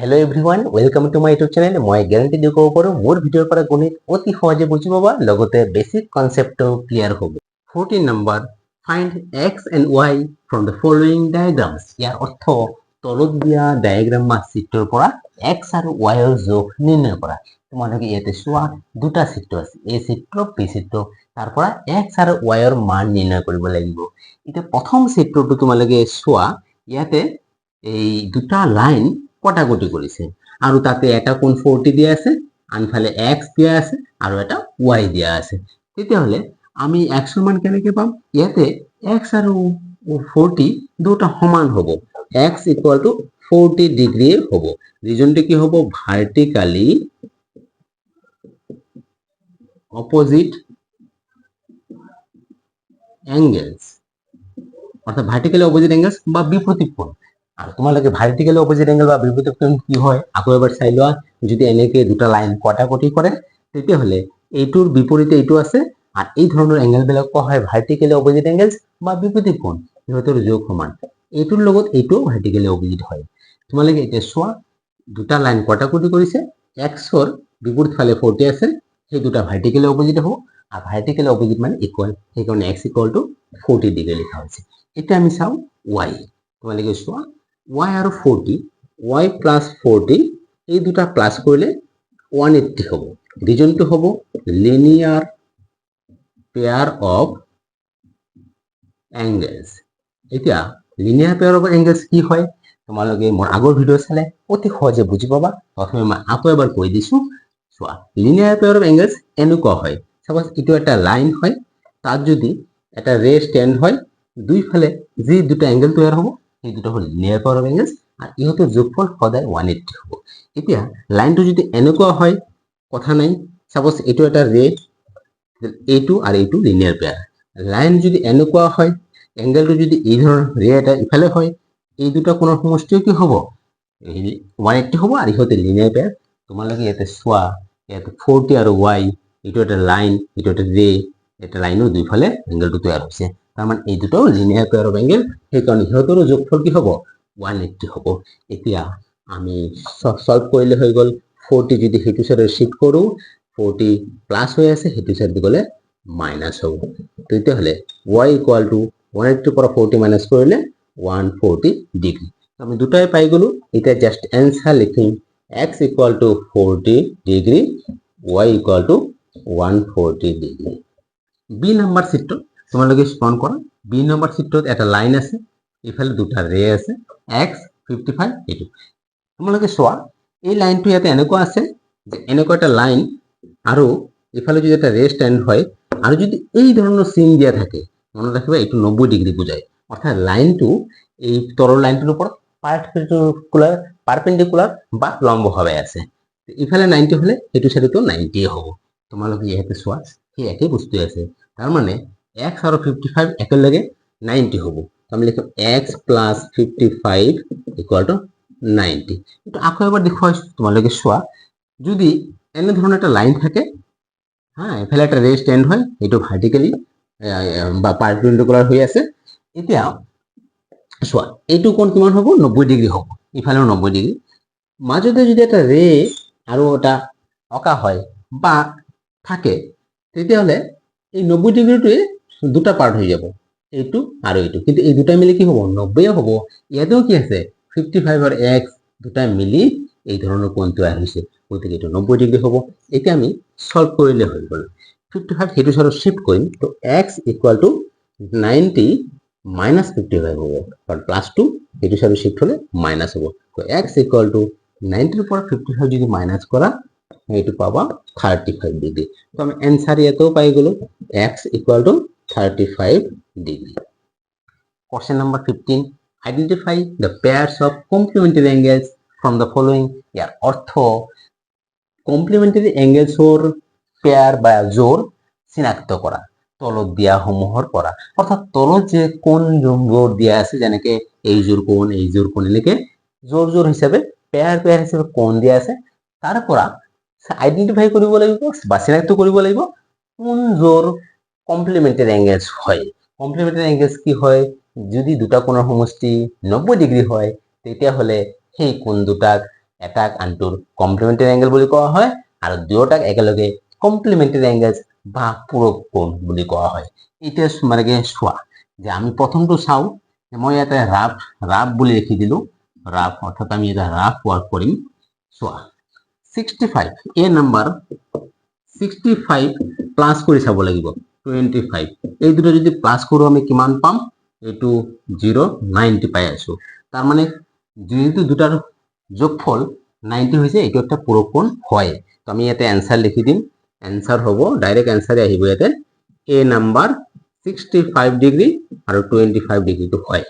Hello' everyone welcome to my YouTube channel মই guarantee দি ক'ব পাৰোঁ, মোৰ ভিডিঅ'ৰ পৰা গণিত অতি সহজে বুজি পাবা, লগতে বেছিক কনচেপ্টটো ক্লিয়াৰ হ'ব। Fourteen number find x and y from the following diagrams ইয়াৰ অৰ্থ, তলত দিয়া ডায়েগ্ৰাম বা চিত্ৰৰ পৰা এক্স আৰু ৱাইৰ জোখ নিৰ্ণয় কৰা। তোমালোকে ইয়াতে চোৱা, দুটা চিত্ৰ আছে এ চিত্ৰ বি চিত্ৰ, তাৰ পৰা এক্স আৰু ৱাইৰ মান নিৰ্ণয় কৰিব লাগিব। এতিয়া প্ৰথম চিত্ৰটো তোমালোকে চোৱা, ইয়াতে এই দুটা লাইন কটাকটি কৰিছে আৰু তাতে এটা কোন ফৰ্টি দিয়া আছে আনফালে এক্স দিয়া আছে আৰু এটা ৱাই দিয়া আছে। তেতিয়াহ'লে আমি এক্সৰ মান কেনেকে পাম? ইয়াতে এক্স আৰু ফৰ্টি দুটা সমান হ'ব। X equal to forty degree হ'ব। ৰিজনটো কি হ'ব? ভাৰ্টিকালি অপজিট এংগেলছ অর্থাৎ ভার্টিক্যালি অপোজিট এঙ্গেলস বা বিপরীত কোণ। তোমালোকে ভাৰ্টিকেলি অপোজিট এংগেল বা বিপৰীত কি হয়? আকৌ এবাৰ চাই লোৱা যদি এনেকে দুটা লাইন কটাকটি কৰে তেতিয়াহ'লে এইটোৰ বিপৰীতে এইটো আছে আৰু এই ধৰণৰ এংগেলবিলাক কোৱা হয় ভাৰ্টিকেলি অপোজিট এংগেলছ বা বিপৰীত কোণ সিহঁতৰ যোগ সমান। এইটোৰ লগত এইটোও ভাৰ্টিকেলি অপোজিট হয়। তোমালোকে এতিয়া চোৱা দুটা লাইন কটাকটি কৰিছে এক্সৰ বিপৰীত ফালে ফৰ্টি আছে, সেই দুটা ভাৰ্টিকেলি অপোজিট হ'ব আৰু ভাৰ্টিকেলি অপোজিট মানে ইকুৱেল সেইকাৰণে x equal to forty degree লিখা হৈছে এতিয়া আমি চাওঁ ৱাই তোমালোকে চোৱা ৱাই আৰু ফৰ্টি ৱাই প্লাছ ফৰ্টি এই দুটা প্লাছ কৰিলে ওৱান এইট্টি হ'ব। ৰিজনটো হ'ব লিনিয়াৰ পেয়াৰ অফ এংগেলছ এতিয়া লিনিয়াৰ পেয়াৰ অফ এংগেলছ কি হয়? তোমালোকে মোৰ আগৰ ভিডিঅ' চালে, অতি সহজে বুজি পাবা। প্ৰথমে মই আকৌ এবাৰ কৈ দিছোঁ। চোৱা লিনিয়াৰ পেয়াৰ অফ এংগেলছ এনেকুৱা হয়। চাপ'জ এইটো এটা লাইন হয়, তাত যদি এটা ৰে ষ্টেণ্ড হয়, দুইফালে যি দুটা এংগেল তৈয়াৰ হ'ব সেই দুটা হ'ল লিনিয়াৰ পেয়াৰ অফ এংগেলছ আৰু ইহঁতৰ যোগফল সদায় ওৱান এইট্টি হ'ব। এতিয়া লাইনটো যদি এনেকুৱা হয়, কথা নাই। চাপ'জ এইটো এটা ৰে এইটো আৰু এইটো লিনিয়াৰ পেয়াৰ লাইন যদি এনেকুৱা হয় এংগেলটো যদি এই ধৰণৰ ৰে এটা ইফালে হয়, এই দুটা কোণৰ সমষ্টিও কি হ'ব? ওৱান এইট্টি হ'ব আৰু ইহঁতে লিনিয়াৰ পেয়াৰ তোমালোকে ইয়াতে চোৱা, ইয়াতে ফৰ্টি আৰু ৱাই এইটো এটা লাইন এইটো এটা ৰে এটা লাইনৰ দুইফালে এংগেলটো তৈয়াৰ হৈছে তাৰমানে এই দুটাও লিনিয়াৰ পেয়াৰ অফ এংগেল সেইকাৰণে সিহঁতৰো যোগফল কি হ'ব? ওৱান এইট্টি হ'ব। এতিয়া আমি চল্ভ কৰিলে হৈ গ'ল। ফৰ্টি যদি সেইটো চাইডে চিফ্ট কৰোঁ ফৰ্টি প্লাছ হৈ আছে, সেইটো চাইডে গ'লে মাইনাছ হ'ব। তেতিয়াহ'লে ৱাই ইকুৱেল টু ওৱান এইট্টিৰ পৰা ফৰ্টি মাইনাছ কৰিলে ওৱান ফৰ্টি ডিগ্ৰী আমি দুটাই পাই গ'লোঁ। এতিয়া জাষ্ট এনচাৰ লিখিম। X equal to forty degree y equal to one forty degree b number চিত্ৰ তোমালোকে স্মৰণ কৰা বি নম্বৰ চিত্ৰত এটা লাইন আছে ইফালে দুটা ৰে আছে এক্স ফিফটি ফাইভ এইটো তোমালোকে চোৱা, এই লাইনটো ইয়াতে এনেকুৱা আছে যে এনেকুৱা এটা লাইন আৰু ইফালে যদি এটা ৰে ষ্টেণ্ড হয়, আৰু যদি এই ধৰণৰ চিন দিয়া থাকে, মনত ৰাখিবা এইটো নব্বৈ ডিগ্ৰী বুজায়। অৰ্থাৎ লাইনটো এই তলৰ লাইনটোৰ ওপৰত পাৰ্টিকুলাৰ পাৰপেণ্ডিকুলাৰ বা লম্বভাৱে আছে। ইফালে নাইনটি হ'লে সেইটো চাইডতো নাইনটিয়ে হ'ব। তোমালোকে ইয়াতে চোৱা, সেই একেই বস্তুৱে আছে। তাৰমানে এক্স আৰু ফিফটি ফাইভ একেলগে নাইনটি হ'ব। আমি লিখিম x plus fifty five equal to ninety এইটো আকৌ এবাৰ দেখুৱাইছোঁ তোমালোকে চোৱা, যদি এনেধৰণৰ এটা লাইন থাকে, হা এফালে এটা ৰে ষ্টেণ্ড হয় এইটো ভাৰ্টিকেলি বা পাৰপেণ্ডিকুলাৰ হৈ আছে, এতিয়া চোৱা, এইটো কোণ কিমান হ'ব? নব্বৈ ডিগ্ৰী হ'ব, ইফালেও নব্বৈ ডিগ্ৰী মাজতে যদি এটা ৰে আৰু এটা অঁকা হয় বা থাকে, তেতিয়াহ'লে এই নব্বৈ ডিগ্ৰীটোৱে দুটা পাৰ্ট হৈ যাব, এইটো আৰু এইটো। কিন্তু এই দুটা মিলি কি হ'ব? নব্বৈয়ে হ'ব। ইয়াতেও কি আছে? ফিফটি ফাইভৰ এক্স দুটা মিলি এই ধৰণৰ কোণ তৈয়াৰ হৈছে গতিকে এইটো নব্বৈ ডিগ্ৰী হ'ব। এতিয়া আমি চল্ভ কৰিলে হৈ গ'ল। ফিফটি ফাইভ সেইটো চাইডত চিফ্ট কৰিম। তো x equal to ninety minus fifty five হ'ব। কাৰণ প্লাছ টু সেইটো চাইডত চিফ্ট হ'লে মাইনাছ হ'ব। তো এক্স ইকুৱেল টু নাইনটিৰ পৰা ফিফটি ফাইভ যদি মাইনাছ কৰা, সেইটো পাবা থাৰ্টি ফাইভ ডিগ্ৰী। তো আমি এনচাৰ ইয়াতেও পাই গ'লোঁ। X equal to thirty five degree Question number 15. Identify the pairs of complementary angles from the following. ইয়াৰ অৰ্থ কমপ্লিমেণ্টাৰী এংগেলছৰ পেয়াৰ বা জোৰ চিনাক্ত কৰা তলত দিয়া সমূহৰ পৰা অৰ্থাৎ তলত যে কোন জোৰ দিয়া আছে যেনেকে এইযোৰ কোণ এইযোৰ কোণ এনেকে জোৰ জোৰ হিচাপে পেয়াৰ পেয়াৰ হিচাপে কোণ দিয়া আছে তাৰ পৰা আইডেণ্টিফাই কৰিব লাগিব বা চিনাক্ত কৰিব লাগিব কোন জোৰ কমপ্লিমেণ্টাৰী এংগেলছ হয়। কমপ্লিমেণ্টাৰী এংগেলছ কি হয়? যদি দুটা কোণৰ সমষ্টি নব্বৈ ডিগ্ৰী হয় তেতিয়াহ'লে সেই কোণ দুটাক এটাক আনটোৰ কমপ্লিমেণ্টাৰী এংগেল বুলি কোৱা হয় আৰু দুয়োটাক একেলগে কমপ্লিমেণ্টাৰী এংগেলছ বা পূৰক কোণ বুলি কোৱা হয়। এতিয়া মানে কি চোৱা, যে আমি প্ৰথমটো চাওঁ, যে মই ইয়াতে ৰাফ ৰাফ বুলি লিখি দিলো। ৰাফ অৰ্থাৎ আমি এটা ৰাফ ৱৰ্ক কৰিম। চোৱা sixty five A number sixty five plus কৰি চাব লাগিব। টুৱেণ্টি ফাইভ এই দুটা যদি প্লাছ কৰোঁ আমি কিমান পাম? এইটো জিৰ' নাইণ্টি পাই আছোঁ তাৰমানে যিহেতু দুটাৰ যোগফল নাইণ্টি হৈছে এইটো একটা পূৰকোণ হয়। তো আমি ইয়াতে এনচাৰ লিখি দিম। এনচাৰ হ'ব ডাইৰেক্ট এনচাৰে আহিব ইয়াতে A number sixty five degree আৰু টুৱেণ্টি ফাইভ ডিগ্ৰীটো হয়।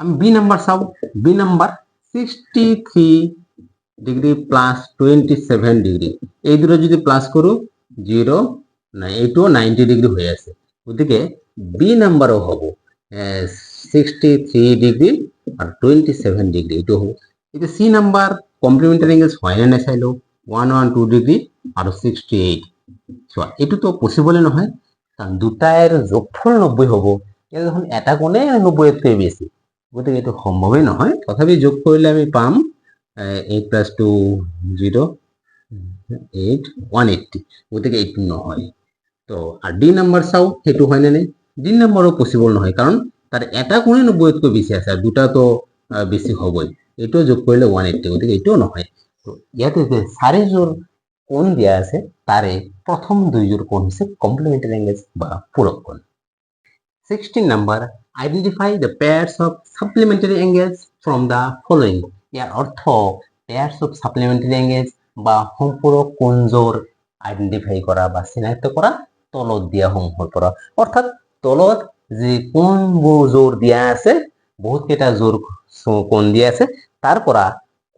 আমি বি নাম্বাৰ চাওঁ। B number sixty three degree plus twenty seven degree এই দুটা যদি প্লাছ কৰোঁ জিৰ' এইটোও নাইণ্টি ডিগ্ৰী হৈ আছে। গতিকে বি নাম্বাৰো হ'ব ছিক্সটি থ্ৰী ডিগ্ৰী আৰু টুৱেণ্টি ছেভেন ডিগ্ৰী এইটো হ'ব। এতিয়া চি নাম্বাৰ কমপ্লিমেণ্টাৰী এংগেলছ হয়নে নাই চাই লওঁ ওৱান ওৱান টু ডিগ্ৰী আৰু ছিক্সটি এইট চোৱা এইটোতো পচিবলে নহয় কাৰণ দুটাৰ যোগফল নব্বৈ হ'ব। ইয়াত দেখোন এটা কোণে নব্বৈতকৈ বেছি গতিকে এইটো সম্ভৱেই নহয় তথাপি যোগ কৰিলে আমি পাম eight plus two zero' eight one eighty গতিকে এইটো নহয় তো আৰু ডি নাম্বাৰ চাওঁ সেইটো হয়নে নাই ডি নাম্বাৰো পচিবল নহয় কাৰণ তাৰ এটা কোণে নব্বৈতকৈ বেছি আছে আৰু দুটাতো বেছি হ'বই। এইটো যোগ কৰিলে ওৱান এইটটি গতিকে এইটোও নহয়। তো ইয়াতে যে চাৰিযোৰ কোণ দিয়া আছে, তাৰে প্ৰথম দুইযোৰ কোণ হৈছে কমপ্লিমেণ্টাৰী এংগেলছ বা পূৰক কোণ। Sixteen number identify the pairs of supplementary angles from the following ইয়াৰ অৰ্থ পেয়াৰ্স অফ সাপ্লিমেণ্টাৰী এংগেলছ বা সম্পূৰক কোণযোৰ আইডেণ্টিফাই কৰা বা চিনাক্ত কৰা তলত দিয়া সমূহৰ পৰা। অৰ্থাৎ তলত যি কোণবোৰ যোৰ দিয়া আছে বহুত কেইটা যোৰ চ- কোণ দিয়া আছে, তাৰ পৰা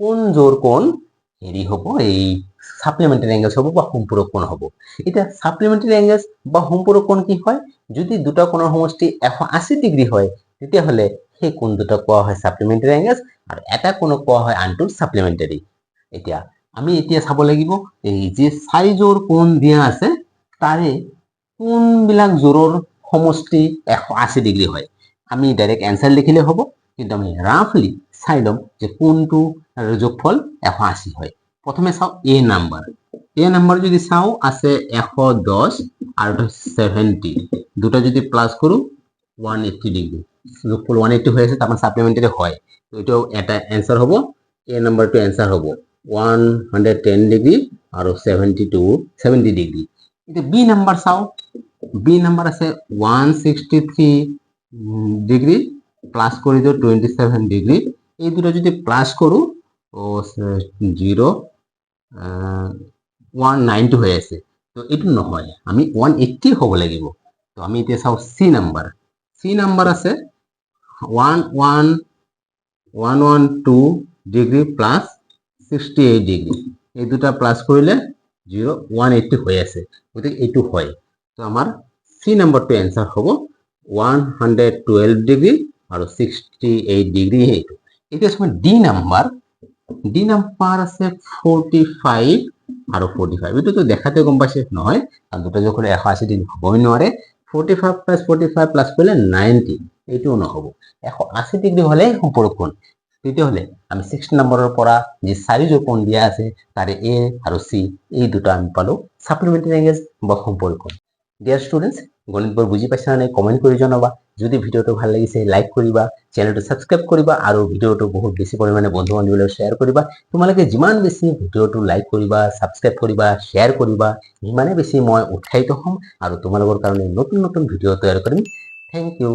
কোন যোৰ কোণ হেৰি হ'ব, এই সাপ্লিমেণ্টাৰী এংগেলছ হ'ব বা সম্পূৰক কোণ হ'ব। এতিয়া সাপ্লিমেণ্টাৰী এংগেলছ বা সম্পূৰক কোণ কি হয়? যদি দুটা কোণৰ সমষ্টি এশ আশী ডিগ্ৰী হয়, তেতিয়াহ'লে সেই কোণ দুটা কোৱা হয় সাপ্লিমেণ্টাৰী এংগেলছ আৰু এটা কোণক কোৱা হয় আনটো সাপ্লিমেণ্টাৰী এতিয়া আমি এতিয়া চাব লাগিব, এই যি চাৰিযোৰ কোণ দিয়া আছে, তাৰে কোনবিলাক যোৰৰ সমষ্টি এশ আশী ডিগ্ৰী হয়? আমি ডাইৰেক্ট এনচাৰ লিখিলে হ'ব, কিন্তু আমি ৰাফলি চাই ল'ম যে কোনটো যোগফল এশ আশী হয়। প্ৰথমে চাওঁ এ নাম্বাৰ এ নাম্বাৰ যদি চাওঁ, আছে এশ দহ আৰু ছেভেণ্টি দুটা যদি প্লাছ কৰোঁ ওৱান এইট্টি ডিগ্ৰী। যোগফল ওৱান এইট্টি হৈ আছে তাৰমানে ছাপ্লিমেণ্টাৰী হয়। এইটো এটা এনচাৰ হ'ব এ নাম্বাৰটো এনচাৰ হ'ব। ওৱান হাণ্ড্ৰেড টেন ডিগ্ৰী আৰু ছেভেণ্টি টু ছেভেণ্টি ডিগ্ৰী। এতিয়া বি নাম্বাৰ চাওঁ? বি নাম্বাৰ আছে one sixty three degree plus কৰি দিওঁ টুৱেণ্টি ছেভেন ডিগ্ৰী এই দুটা যদি প্লাছ কৰোঁ জিৰ' ওৱান নাইনটি হৈ আছে তো এইটো নহয়, আমি ওৱান এইট্টি হ'ব লাগিব। তো আমি এতিয়া চাওঁ চি নাম্বাৰ চি নাম্বাৰ আছে one one one one two degree plus sixty eight degree এই দুটা প্লাছ কৰিলে জিৰ' ওৱান এইট্টি হৈ আছে। গতিকে এইটো হয়। তো আমাৰ চি নাম্বাৰটো এনচাৰ হ'ব ওৱান হাণ্ড্ৰেড টুৱেল্ভ ডিগ্ৰী আৰু ছিক্সটি এইট ডিগ্ৰী এইটো এতিয়া চোৱা ডি নাম্বাৰ ডি নাম্বাৰ আছে ফৰ্টি ফাইভ আৰু ফৰ্টি ফাইভ এইটোতো দেখাতে গম পাইছে নহয় কাৰণ দুটা কৰিলে এশ আশী ডিগ্ৰী হ'বই নোৱাৰে forty five plus forty five plus কৰিলে নাইণ্টি এইটোও নহ'ব এশ আশী ডিগ্ৰী হ'লেই সম্পূৰক কোণ তেতিয়াহ'লে আমি ছিক্স নম্বৰৰ পৰা যি চাৰিযোৰ কোণ দিয়া আছে, তাৰে এ আৰু চি, এই দুটা আমি পালোঁ ছাপ্লিমেণ্টাৰী এংগেলছ বা সম্পৰ্ক ডিয়াৰ ষ্টুডেণ্টছ গণিতবোৰ বুজি পাইছা নাই কমেণ্ট কৰি জনাবা। যদি ভিডিঅ'টো ভালো লাগিছে লাইক কৰিবা চেনেলটো ছাবস্ক্ৰাইব কৰিবা আৰু ভিডিঅ'টো বহুত বেছি পৰিমাণে বন্ধু বান্ধৱীলৈ শ্বেয়াৰ কৰিবা। তোমালোকে যিমান বেছি ভিডিঅ'টো লাইক কৰিবা ছাবস্ক্ৰাইব কৰিবা শ্বেয়াৰ কৰিবা, সিমানে বেছি মই উৎসাহিত হ'ম আৰু তোমালোকৰ কাৰণে নতুন নতুন ভিডিঅ' তৈয়াৰ কৰিম। Thank you